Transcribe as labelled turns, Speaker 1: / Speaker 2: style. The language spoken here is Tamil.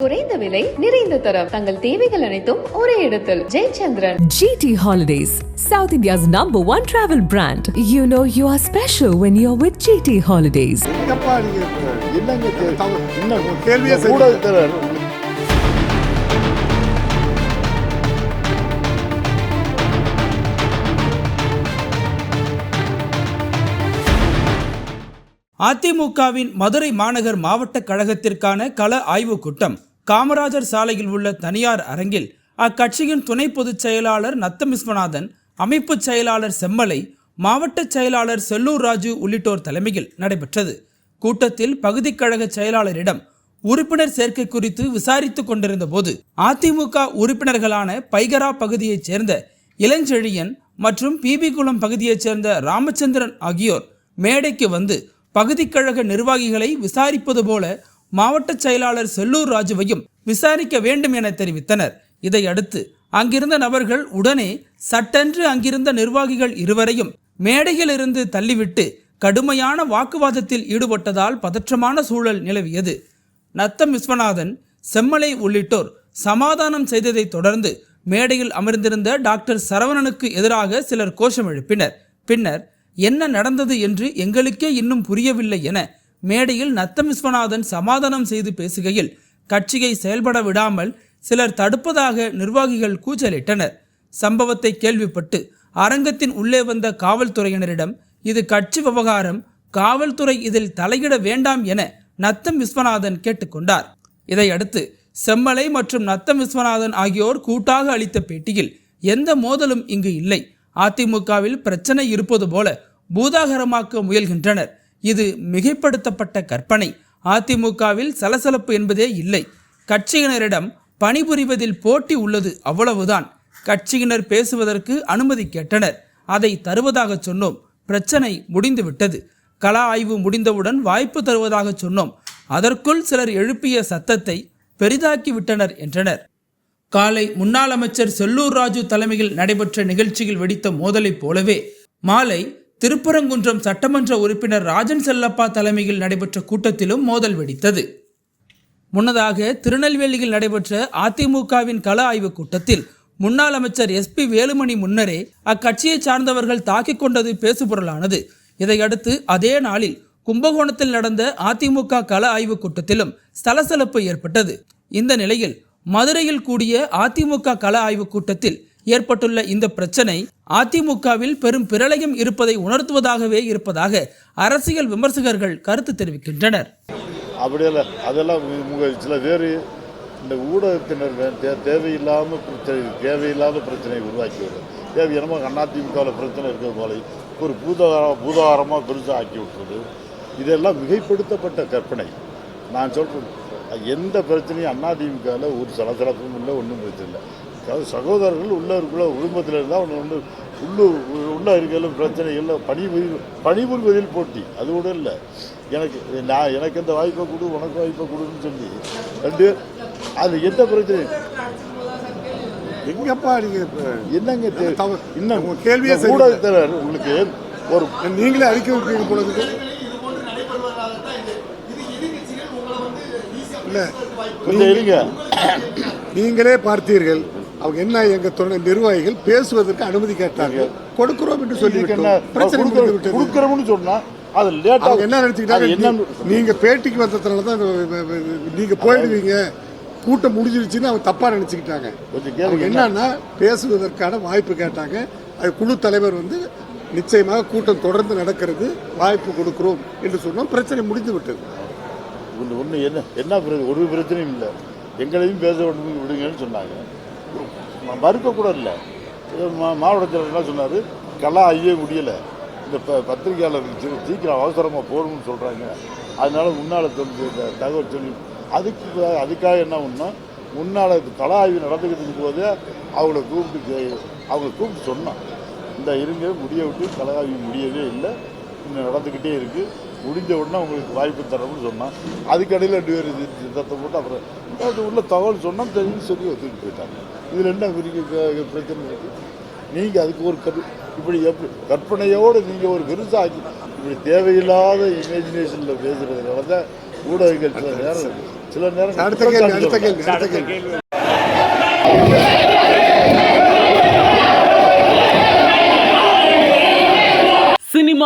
Speaker 1: குறைந்த விலை நிறைந்த தரம் தங்கள் தேவைகள் அனைத்தும் ஒரே இடத்தில் Jayachandran
Speaker 2: GT Holidays, South India's number one travel brand. You know you are special when you're with GT Holidays.
Speaker 3: எங்கப்பா நீங்க என்னங்க தே-
Speaker 4: தவறு.
Speaker 3: இன்னும்
Speaker 4: கேள்வியே
Speaker 3: இந்த
Speaker 4: சரி.
Speaker 3: ஊடகத்தினர்
Speaker 5: அதிமுகவின் மதுரை மாநகர் மாவட்ட கழகத்திற்கான கள ஆய்வுக் கூட்டம் காமராஜர் சாலையில் உள்ள தனியார் அரங்கில் அக்கட்சியின் துணை பொதுச் செயலாளர் நத்தம் விஸ்வநாதன் அமைப்பு செயலாளர் செம்மலை மாவட்ட செயலாளர் செல்லூர் ராஜு உள்ளிட்டோர் தலைமையில் நடைபெற்றது. கூட்டத்தில் பகுதிக் கழக செயலாளரிடம் உறுப்பினர் சேர்க்கை குறித்து விசாரித்துக் கொண்டிருந்த போது அதிமுக உறுப்பினர்களான பைகரா பகுதியைச் சேர்ந்த இளஞ்செழியன் மற்றும் பிபிகுளம் பகுதியைச் சேர்ந்த ராமச்சந்திரன் ஆகியோர் மேடைக்கு வந்து பகுதிக் கழக நிர்வாகிகளை விசாரிப்பது போல மாவட்ட செயலாளர் செல்லூர் ராஜுவையும் விசாரிக்க வேண்டும் என தெரிவித்தனர். இதையடுத்து அங்கிருந்த நபர்கள் உடனே சட்டென்று அங்கிருந்த நிர்வாகிகள் இருவரையும் மேடையிலிருந்து தள்ளிவிட்டு கடுமையான வாக்குவாதத்தில் ஈடுபட்டதால் பதற்றமான சூழல் நிலவியது. நத்தம் விஸ்வநாதன் செம்மலை உள்ளிட்டோர் சமாதானம் செய்ததைத் தொடர்ந்து மேடையில் அமர்ந்திருந்த டாக்டர் சரவணனுக்கு எதிராக சிலர் கோஷம் எழுப்பினர். பின்னர் என்ன நடந்தது என்று எங்களுக்கே இன்னும் புரியவில்லை என மேடையில் நத்தம் விஸ்வநாதன் சமாதானம் செய்து பேசுகையில் கட்சியை செயல்பட விடாமல் சிலர் தடுப்பதாக நிர்வாகிகள் கூச்சலிட்டனர். சம்பவத்தை கேள்விப்பட்டு அரங்கத்தின் உள்ளே வந்த காவல்துறையினரிடம் இது கட்சி விவகாரம் காவல்துறை இதில் தலையிட வேண்டாம் என நத்தம் விஸ்வநாதன் கேட்டுக்கொண்டார் இதையடுத்து செம்மலை மற்றும் நத்தம் விஸ்வநாதன் ஆகியோர் கூட்டாக அளித்த பேட்டியில் எந்த மோதலும் இங்கு இல்லை. அதிமுகவில் பிரச்சனை இருப்பது போல பூதாகரமாக்க முயல்கின்றனர். இது மிகைப்படுத்தப்பட்ட கற்பனை. அதிமுகவில் சலசலப்பு என்பதே இல்லை. கட்சியினரிடம் பணிபுரிவதில் போட்டி உள்ளது அவ்வளவுதான். கட்சியினர் பேசுவதற்கு அனுமதி கேட்டனர். அதை தருவதாக சொன்னோம். பிரச்சனை முடிந்துவிட்டது. கலா ஆய்வு முடிந்தவுடன் வாய்ப்பு தருவதாக சொன்னோம். அதற்குள் சிலர் எழுப்பிய சத்தத்தை பெரிதாக்கி விட்டனர் என்றனர். காலை முன்னாள் அமைச்சர் செல்லூர் ராஜு தலைமையில் நடைபெற்ற நிகழ்ச்சியில் வெடித்த மோதலைப் போலவே மாலை திருப்பரங்குன்றம் சட்டமன்ற உறுப்பினர் ராஜன் செல்லப்பா தலைமையில் நடைபெற்ற கூட்டத்திலும் மோதல் வெடித்தது. முன்னதாக திருநெல்வேலியில் நடைபெற்ற அதிமுகவின் கள ஆய்வுக் கூட்டத்தில் முன்னாள் அமைச்சர் எஸ்பி வேலுமணி முன்னரே அக்கட்சியைச் சார்ந்தவர்கள் தாக்கிக் கொண்டது பேசுபொருளானது. இதையடுத்து அதே நாளில் கும்பகோணத்தில் நடந்த அதிமுக கள ஆய்வுக் கூட்டத்திலும் சலசலப்பு ஏற்பட்டது. இந்த நிலையில் மதுரையில் கூடிய அதிமுக கள ஆய்வுக் கூட்டத்தில் ஏற்பட்டுள்ள இந்த பிரச்சனை அதிமுகவில் பெரும் பிரளயம் இருப்பதை உணர்த்துவதாகவே இருப்பதாக அரசியல் விமர்சகர்கள் கருத்து தெரிவிக்கின்றனர்.
Speaker 3: அப்படியெல்லாம் அதெல்லாம் சில பேர் இந்த ஊடகத்தினர் தேவையில்லாமல் தே- பிரச்சனை தேவையில்லாத பிரச்சனையை உருவாக்கி வருது தேவை என்னமோ அதிமுகவில் பிரச்சனை இருக்கிற போல ஒரு பூதாரம் பூதாரமாக பெருசாக ஆக்கி விட்டுறது இதெல்லாம் மிகைப்படுத்தப்பட்ட கற்பனை. நான் சொல்கிறேன் எந்த பிரச்சனையும் அதிமுகவில் ஒரு சலசலப்பும் இல்லை ஒன்றும் பிரச்சனை இல்லை. அதாவது சகோதரர்கள் உள்ள இருக்குள்ள குடும்பத்தில் இருந்தால் ஒன்று ஒன்று உள்ளூர் உள்ள இருக்கையிலும் பிரச்சனை இல்லை பணிபுரி பணிபுரிவதில் போட்டி அது கூட இல்லை எனக்கு நான் எனக்கு இந்த வாய்ப்பை கொடு உனக்கு வாய்ப்பை கொடுன்னு சொல்லி ரெண்டு அது எந்த பிரச்சனை
Speaker 4: எங்கப்பா நீங்க
Speaker 3: என்னங்க. இன்னும்
Speaker 4: கேள்வியே.
Speaker 3: ஊடகத்தினர் உங்களுக்கு ஒரு
Speaker 4: நீங்களே அறிக்கை போல இருக்கு இல்ல
Speaker 3: கொஞ்சம் இருங்க
Speaker 4: நீங்களே பார்த்தீர்கள் அவங்க என்ன எங்க துணை நிர்வாகிகள் பேசுவதற்கு அனுமதி கேட்டாங்க கொடுக்கிறோம் என்று சொல்லி
Speaker 3: கொடுக்குறோம்னு சொன்னா அது
Speaker 4: அவங்க என்ன நினைச்சுக்கிட்டாங்க? நீங்க பேட்டிக்கு வந்ததுனால தான் நீங்க போயிடுவீங்க. கூட்டம் முடிஞ்சிருச்சுன்னு அவங்க தப்பா நினைச்சுக்கிட்டாங்க. என்னன்னா பேசுவதற்கான வாய்ப்பு கேட்டாங்க. அது குழு தலைவர் வந்து நிச்சயமாக கூட்டம் தொடர்ந்து நடக்கிறது. வாய்ப்பு கொடுக்கிறோம் என்று சொன்னோம். பிரச்சனை முடிந்து விட்டது.
Speaker 3: ஒன்று ஒன்று என்ன என்ன ஒரு பிரச்சனையும் இல்லை. எங்களையும் பேச விடுங்க விடுங்கன்னு சொன்னாங்க. மறுக்க கூட இல்லை. மாவட்டத்தில் என்ன சொன்னார் கலா ஐயே முடியலை. இந்த ப பத்திரிகையாளருக்கு சீக்கிரம் அவசரமாக போகணும்னு சொல்கிறாங்க அதனால முன்னால் சொல்லி இந்த தகவல் சொல்லி அதுக்கு அதுக்காக என்ன பண்ணோம்? முன்னால் கலா ஆய்வு நடந்துக்கிட்டு இருக்கும்போதே அவங்கள கூப்பிட்டு அவங்கள கூப்பிட்டு சொன்னோம். இந்த இருங்க முடிய விட்டு கலா ஆய்வு முடியவே இல்லை. இன்னும் நடந்துக்கிட்டே இருக்குது முடிஞ்ச உடனே உங்களுக்கு வாய்ப்பு தரோம்னு சொன்னான் அதுக்கடையில் ரெண்டு பேர் சித்தத்தை போட்டு அப்புறம் அது உள்ள தகவல் சொன்னால் தெரிஞ்சு சொல்லி ஒத்துக்கிட்டு போயிட்டாங்க. இதில் என்ன பெரிய பிரச்சனை இருக்குது நீங்கள் அதுக்கு ஒரு கரு இப்படி எப்படி கற்பனையோடு நீங்கள் ஒரு பெருசாக்கி இப்படி தேவையில்லாத இமேஜினேஷனில் பேசுகிறதுனால தான் ஊடகங்கள் சில நேரம் சில நேரம்